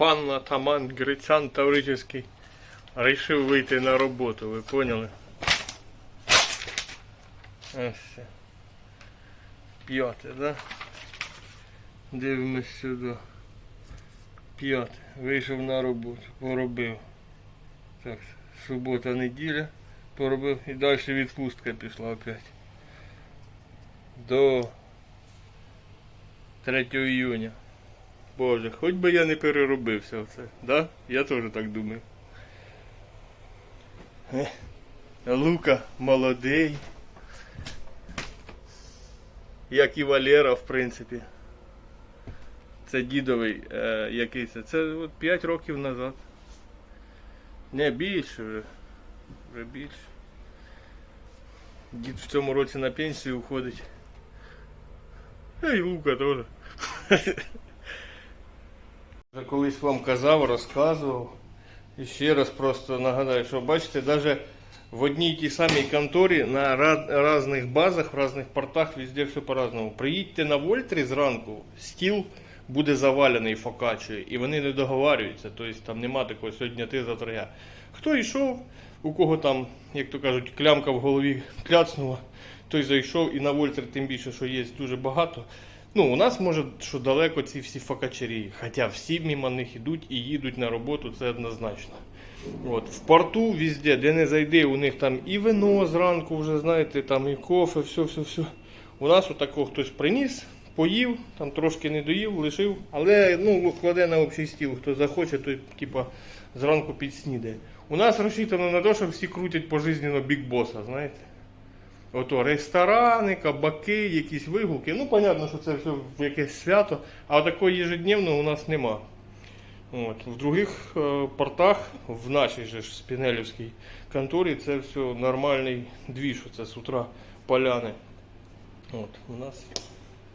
пан атаман Грицян Таврический рішив вийти на роботу, ви поняли? Ось. П'яте, да? Дивимось сюди. П'яте. Вийшов на роботу, поробив. Так, субота, неділя. Поробив і далі відпустка пішла опять. До 3 июня. Боже, хоч би я не переробився в це, да? Я теж так думаю. Е, Лука молодий. Як і Валера, в принципі. Це дідовий е, який це. От 5 років назад. Не більше вже. Вже більше. Дід в цьому році на пенсію уходить. А й Лука теж. Вже колись вам казав, розказував. І ще раз просто нагадаю, що бачите, навіть в одній тій самій конторі на різних базах, в різних портах, везде все по-разному. Приїдьте на Вольтрі зранку, стіл буде завалений фокачею, і вони не договарюються. Тобто там нема такого сьогодні ти, завтра я. Хто йшов, у кого там, як то кажуть, клямка в голові кляцнула, той зайшов і на Вольтер, тим більше, що є дуже багато. Ну, у нас може, що далеко ці всі факачері, хоча всі мимо них йдуть і їдуть на роботу, це однозначно. От, в порту везде, де не зайди, у них там і вино зранку, вже знаєте, там і кофе, все, все, все. У нас отако хтось приніс, поїв, там трошки не доїв, лишив, але ну, кладе на общий стіл, хто захоче, той типа зранку підснідає. У нас розчитано на те, що всі крутять пожизненно бікбоса, знаєте. Ото ресторани, кабаки, якісь вигулки. Ну, понятно, що це все якесь свято, а такого ежедневного у нас нема. От. В других е, портах, в нашій же спінелівській конторі, це все нормальний двіж, це з утра поляни. От, у нас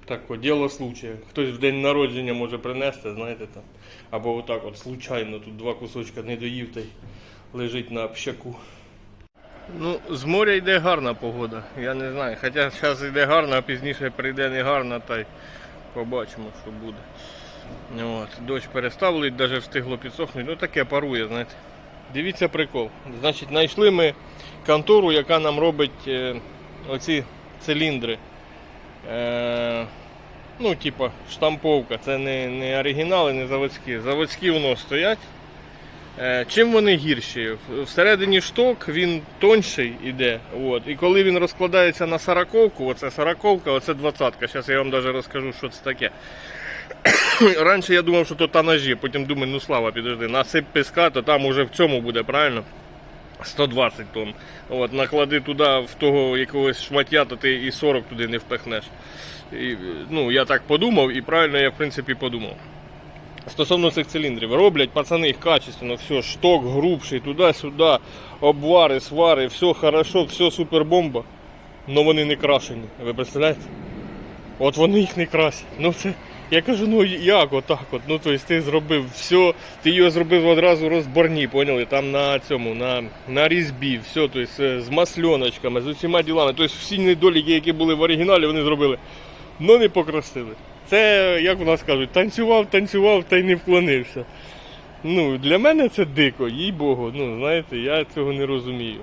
так діло случая. Хтось в день народження може принести, знаєте там. Або отак от случайно тут два кусочка не лежить на общаку. Ну, з моря йде гарна погода, я не знаю. Хоча зараз йде гарна, а пізніше прийде не гарна, та й побачимо, що буде. От, дощ перестав навіть встигло підсохнути. Ну таке парує, знаєте. Дивіться прикол. Значить, знайшли ми контору, яка нам робить е, оці циліндри. Е, ну, типа штамповка. Це не, не оригінали, не заводські. Заводські воно стоять. Е, Чим вони гірші? Всередині шток він тонший іде. От. І коли він розкладається на сороковку, оце сороковка, оце двадцятка. Зараз я вам навіть розкажу, що це таке. Раніше я думав, що то та ножі, потім думаю, ну слава, підожди, насип піска, то там уже в цьому буде, правильно? 120 тонн. От, наклади туди в того якогось шмаття, то ти і 40 туди не впихнеш. І, ну, я так подумав, і правильно я в принципі подумав. Стосовно цих циліндрів, роблять пацани їх качественно, все, шток грубший, туди-сюди, обвари, свари, все хорошо, все супер бомба. Но вони не крашені. Ви представляєте? От вони їх не красять. Ну це. Я кажу, ну як отак от. Ну тобто ти зробив все, ти його зробив одразу розборні, поняли? Там на цьому, на, на різьбі, все, тобто е, з масльоночками, з усіма ділами. Тобто всі недоліки, які були в оригіналі, вони зробили. Ну не покрасили. Це, як у нас кажуть, танцював, танцював та й не вклонився. Ну, для мене це дико, їй Богу. Ну, знаєте, я цього не розумію.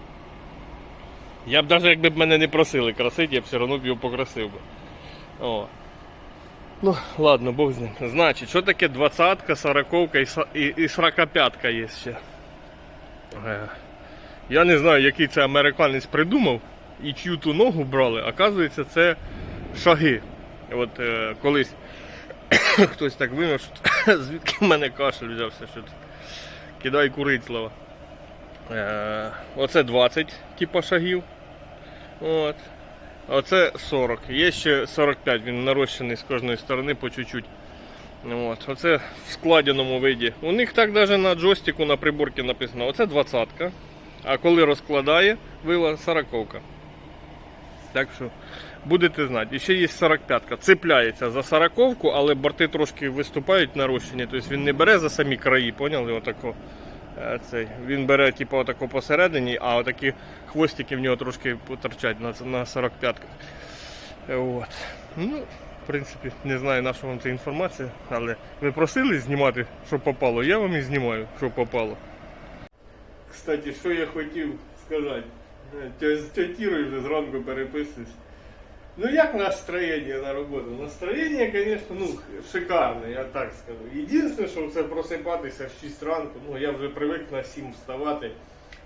Я б навіть якби б мене не просили красити, я б все одно б його покрасив би. О. Ну, ладно, Бог з ним. Значить, що таке двадцятка, сороковка і, са- і, і сорокоп'ятка є ще. Е, Я не знаю, який це американець придумав і чию ту ногу брали. Оказується, це шаги. От е, колись хтось так винив, що звідки в мене кашель взявся, що кидай курить слова. Е, оце 20 типа шагів. От. Оце 40. Є ще 45, він нарощений з кожної сторони по чуть-чуть. От. Оце в складеному виді. У них так навіть на джойстику на приборці написано. Оце 20. -ка. а коли розкладає, вила 40 Так що будете знати. І ще є 45-ка. Цепляється за 40 але борти трошки виступають нарощені. Тобто він не бере за самі краї, поняли? Отако. Е, Цей. Він бере типу, отако посередині, а отакі хвостики в нього трошки поторчать на, на 45-ках. Е, От. Ну, В принципі, не знаю, на що вам ця інформація, але ви просили знімати, що попало. Я вам і знімаю, що попало. Кстати, що я хотів сказати. Тетірою вже зранку переписуюсь. Ну як настроєння на роботу? Настроєння, звісно, ну, шикарне, я так скажу. Єдине, що це просипатися в 6 ранку, ну я вже привик на 7 вставати,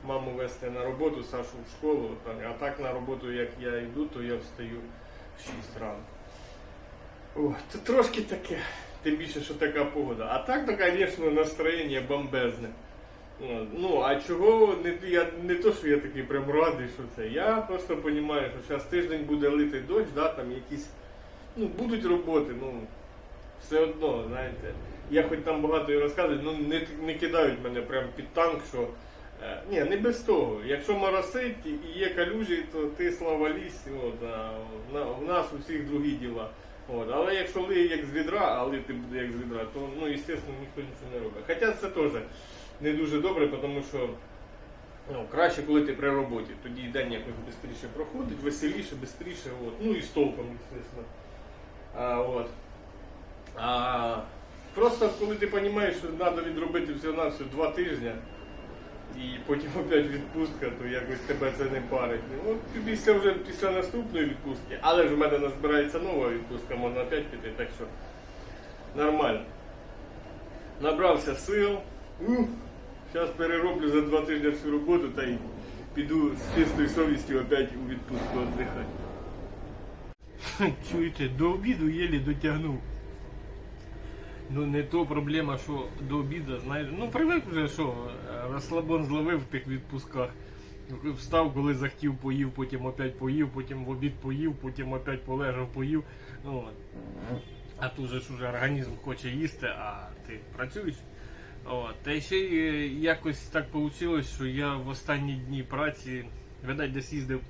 маму вести на роботу, Сашу в школу. А так на роботу, як я йду, то я встаю в 6 ранку. О, трошки таке, тим більше, що така погода. А так, то, звісно, настроєння бомбезне. Ну, а чого не, я, не то, що я такий прям радий, що це. Я просто розумію, що зараз тиждень буде лити дощ, да, там якісь ну, будуть роботи, ну все одно, знаєте. Я хоч там багато і розказую, ну не, не кидають мене прям під танк, що. Е, ні, не без того. Якщо моросить і є калюжі, то ти слава ліс, от, а на, в нас у всіх другі діла. От. Але якщо лиє як з відра, а лити буде як з відра, то ну, звісно, ніхто нічого не робить. Хоча це теж не дуже добре, тому що ну, краще, коли ти при роботі. Тоді день якось швидше проходить, веселіше, швидше, ну і з толком, звісно. А, от. а, просто коли ти розумієш, що треба відробити все на все два тижні, і потім опять відпустка, то якось тебе це не парить. Ну, після вже після наступної відпустки, але ж в мене назбирається нова відпустка, можна опять піти, так що нормально. Набрався сил. Зараз перероблю за два тижні всю роботу та й піду з чистою совістю опять у відпустку віддихати. Чуєте, до обіду єлі дотягнув. Ну не то проблема, що до обіду, знаєш, ну привик вже що, е, розслабон зловив в тих відпусках. Встав, коли захотів, поїв, потім опять поїв, потім в обід поїв, потім опять полежав, поїв. Ну, а тут же ж уже організм хоче їсти, а ти працюєш. От. Та ще е, якось так вийшло, що я в останні дні праці, видать, десь їздив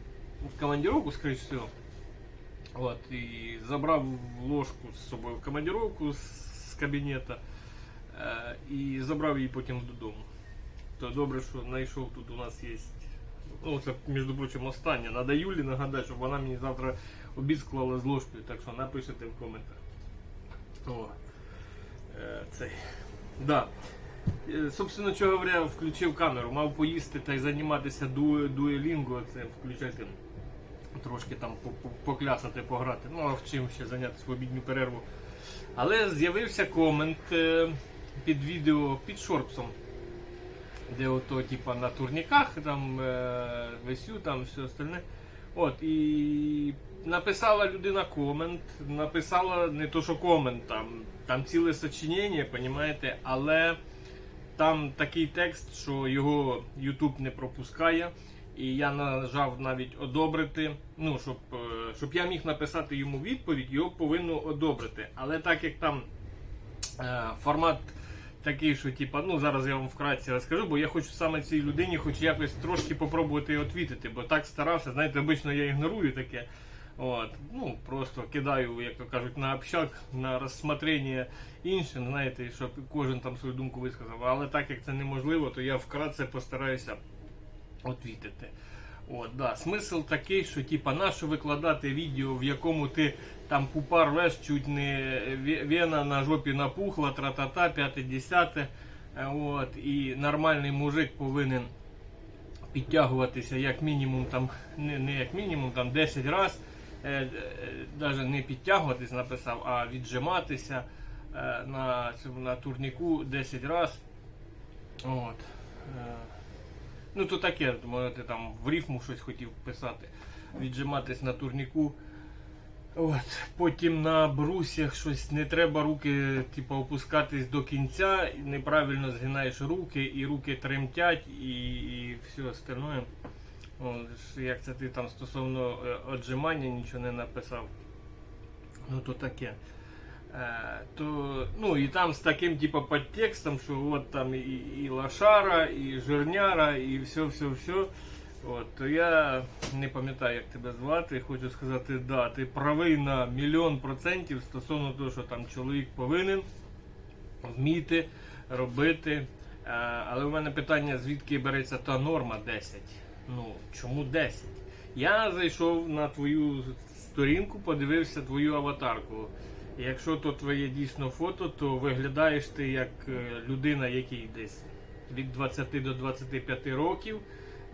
в командировку, скоріш всього. От, і забрав ложку з собою в командировку з кабінета е, і забрав її потім додому. То добре, що знайшов тут у нас є. Ну, це, між прочим, останнє. Надо Юлі нагадати, щоб вона мені завтра обід склала з ложкою, так що напишете в коментарях. О, е, цей. Да. Е, Собственно, що говоря, включив камеру, мав поїсти та й займатися ду- дуелінгу, це включати трошки там по- по- поклясати, пограти. Ну, а в чим ще зайнятися в обідню перерву. Але з'явився комент е, під відео під шорпсом, де ото, типа, на турніках, там е, весю, там все остальне. От, і написала людина комент, написала не то, що комент, там, там ціле сочинення, понімаєте, але там такий текст, що його YouTube не пропускає. І я нажав навіть одобрити. Ну, щоб, е, щоб я міг написати йому відповідь, його повинно одобрити. Але так як там е, формат такий, що типа, ну зараз я вам вкратце розкажу, бо я хочу саме цій людині хоч якось трошки попробувати відповідати, бо так старався, знаєте, обично я ігнорую таке. От, ну просто кидаю, як то кажуть, на общак, на розсмотрення іншим, знаєте, щоб кожен там свою думку висказав. Але так як це неможливо, то я вкратце постараюся відповідати. От, да. Смисл такий, що типа нащо викладати відео, в якому ти там пупар леш, чуть не вена на жопі напухла, тра-та-та, п'яте десяте. Е, От, і нормальний мужик повинен підтягуватися як мінімум, там, не, не як мінімум, там 10 разів. Навіть не підтягуватись написав, а віджиматися е, на, цьому- на турніку 10 разів. Е, Ну, то таке, може ти там в рифму щось хотів писати, віджиматись на турніку. От, потім на брусях щось не треба руки типу, опускатись до кінця, неправильно згинаєш руки, і руки тремтять, і, і все остальне. От, як це ти там стосовно е, отжимання нічого не написав. Ну то таке. Е, то, ну і там з таким типу подтекстом, що от там і, і лошара, і жирняра, і все, все, все. От, то я не пам'ятаю, як тебе звати. Хочу сказати, да, ти правий на мільйон процентів стосовно того, що там чоловік повинен вміти робити. Е, але у мене питання, звідки береться та норма 10? Ну, чому 10? Я зайшов на твою сторінку, подивився твою аватарку. Якщо то твоє дійсно фото, то виглядаєш ти як е, людина, який десь від 20 до 25 років.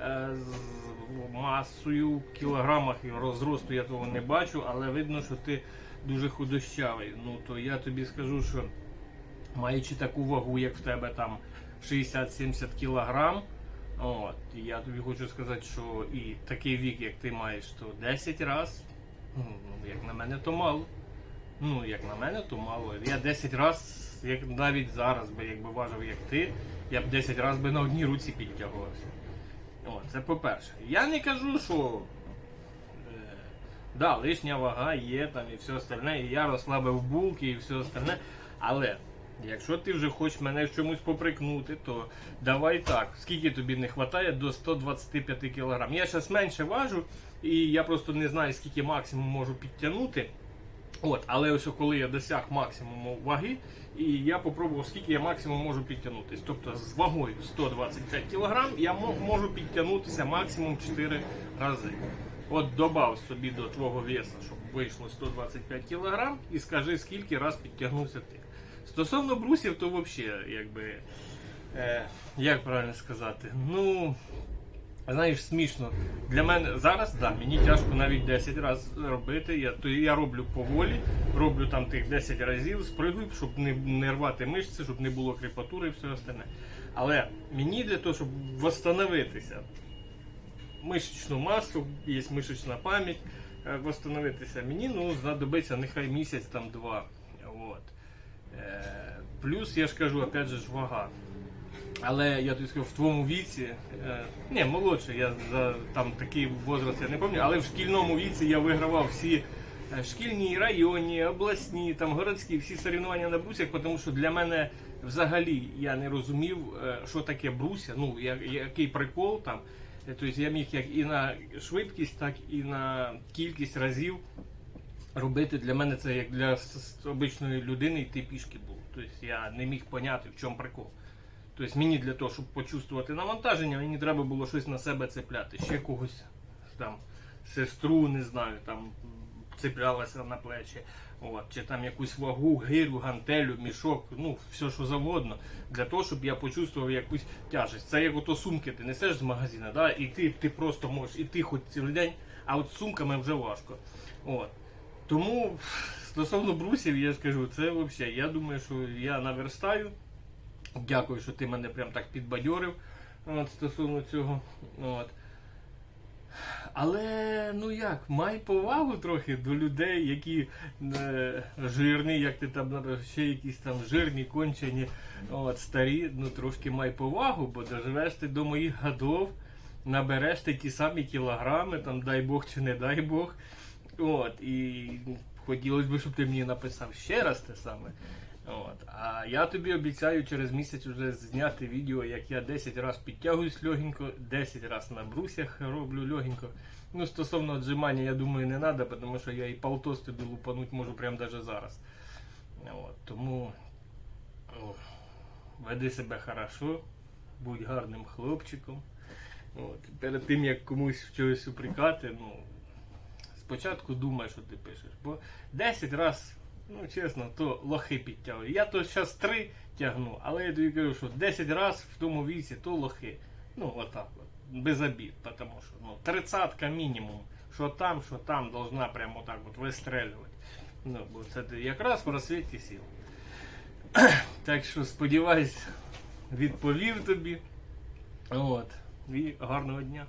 е, З масою в кілограмах розросту я того не бачу, але видно, що ти дуже худощавий. Ну то я тобі скажу, що маючи таку вагу, як в тебе там 60-70 кілограм, от, я тобі хочу сказати, що і такий вік, як ти маєш, то 10 разів, ну, як на мене, то мало. Ну, як на мене, то мало. Я 10 разів, як навіть зараз би, якби важив, як ти, я б 10 разів би на одній руці підтягувався. О, це по-перше. Я не кажу, що е, да, лишня вага є там і все остальне, і я розслабив булки і все остальне. Але якщо ти вже хочеш мене в чомусь поприкнути, то давай так. Скільки тобі не вистачає до 125 кг. Я зараз менше важу, і я просто не знаю, скільки максимум можу підтягнути. От, але ось коли я досяг максимуму ваги, і я попробував, скільки я максимум можу підтягнутись. Тобто з вагою 125 кг я мо- можу підтягнутися максимум 4 рази. От добав собі до твого веса, щоб вийшло 125 кг, і скажи, скільки раз підтягнувся ти. Стосовно брусів, то взагалі, якби. Е, як правильно сказати? Ну. Знаєш, смішно. Для мене зараз да, мені тяжко навіть 10 разів робити. Я, то я роблю поволі, роблю там тих 10 разів, спригую, щоб не, не рвати мишці, щоб не було кріпатури і все остальне. Але мені для того, щоб восстановитися, мишечну масу, є мишечна пам'ять, е, восстановитися мені ну, знадобиться нехай місяць там два. Е, плюс я ж кажу, опять же вага. Але я тобі скажу, в твоєму віці, е, не, молодше, я за там такий возраст я не пам'ятаю, але в шкільному віці я вигравав всі е, шкільні, районні, обласні, там городські, всі соревнування на брусях, тому що для мене взагалі я не розумів, е, що таке бруся, ну я- який прикол там. Тобто я міг як і на швидкість, так і на кількість разів робити для мене це як для обичної людини йти пішки було. Тобто я не міг поняти, в чому прикол. Тобто мені для того, щоб почувствувати навантаження, мені треба було щось на себе цепляти. Ще когось там сестру, не знаю, там цеплялася на плечі. От, чи там якусь вагу, гирю, гантелю, мішок, ну все що завгодно, для того, щоб я почувствував якусь тяжесть. Це як ото сумки ти несеш з магазину, да? і ти, ти просто можеш іти хоч цілий день, а от сумками вже важко. От. Тому стосовно брусів, я ж кажу, це взагалі, я думаю, що я наверстаю. Дякую, що ти мене прям так підбадьорив от, стосовно цього. От. Але ну як, май повагу трохи до людей, які е, жирні, як ти там ще якісь там жирні, кончені, от, старі, ну трошки май повагу, бо доживеш ти до моїх годов, набереш ти ті самі кілограми, там дай Бог чи не дай Бог. От, і хотілося б, щоб ти мені написав ще раз те саме. От. А я тобі обіцяю через місяць вже зняти відео, як я 10 разів підтягуюсь легенько, 10 разів на брусях роблю легенько. Ну, стосовно отжимання, я думаю, не треба, тому що я і полтос тобі лупануть можу прямо навіть зараз. От. Тому о, веди себе хорошо, будь гарним хлопчиком. От. Перед тим як комусь чогось упрекати, ну, спочатку думай, що ти пишеш. Бо 10 разів, ну чесно, то лохи підтягую. Я то зараз 3 тягну, але я тобі кажу, що 10 разів в тому віці то лохи. Ну, отак от. Без обід, тому що ну, тридцатка мінімум. Що там, що там, должна прямо так от вистрелювати. Ну, бо це якраз в розсвіті сіл. так що сподіваюсь, відповів тобі. От. І гарного дня.